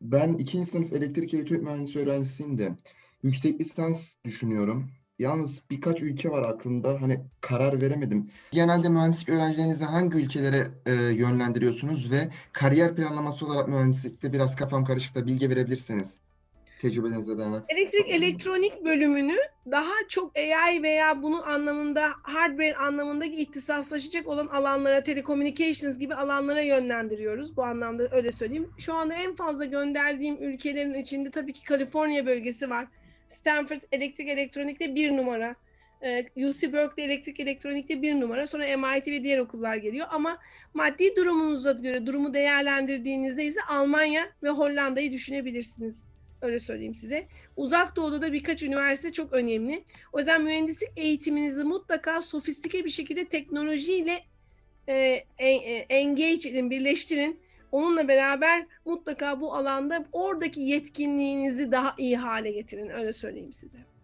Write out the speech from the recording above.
Ben ikinci sınıf elektrik elektronik mühendisi öğrencisiyim de yüksek lisans düşünüyorum. Yalnız birkaç ülke var aklımda. Hani karar veremedim. Genelde mühendislik öğrencilerinizi hangi ülkelere e, yönlendiriyorsunuz ve kariyer planlaması olarak mühendislikte biraz kafam karışık da bilgi verebilirsiniz. Tecrübelerinize dayanarak. Elektrik elektronik bölümünü daha çok AI veya bunun anlamında hardware anlamındaki ihtisaslaşacak olan alanlara, telecommunications gibi alanlara yönlendiriyoruz. Bu anlamda öyle söyleyeyim. Şu anda en fazla gönderdiğim ülkelerin içinde tabii ki Kaliforniya bölgesi var. Stanford elektrik elektronikte bir numara. Ee, UC Berkeley elektrik elektronikte bir numara. Sonra MIT ve diğer okullar geliyor. Ama maddi durumunuza göre durumu değerlendirdiğinizde ise Almanya ve Hollanda'yı düşünebilirsiniz. Öyle söyleyeyim size. Uzak Doğu'da da birkaç üniversite çok önemli. O yüzden mühendislik eğitiminizi mutlaka sofistike bir şekilde teknolojiyle e, e, e, engage edin, birleştirin. Onunla beraber mutlaka bu alanda oradaki yetkinliğinizi daha iyi hale getirin. Öyle söyleyeyim size.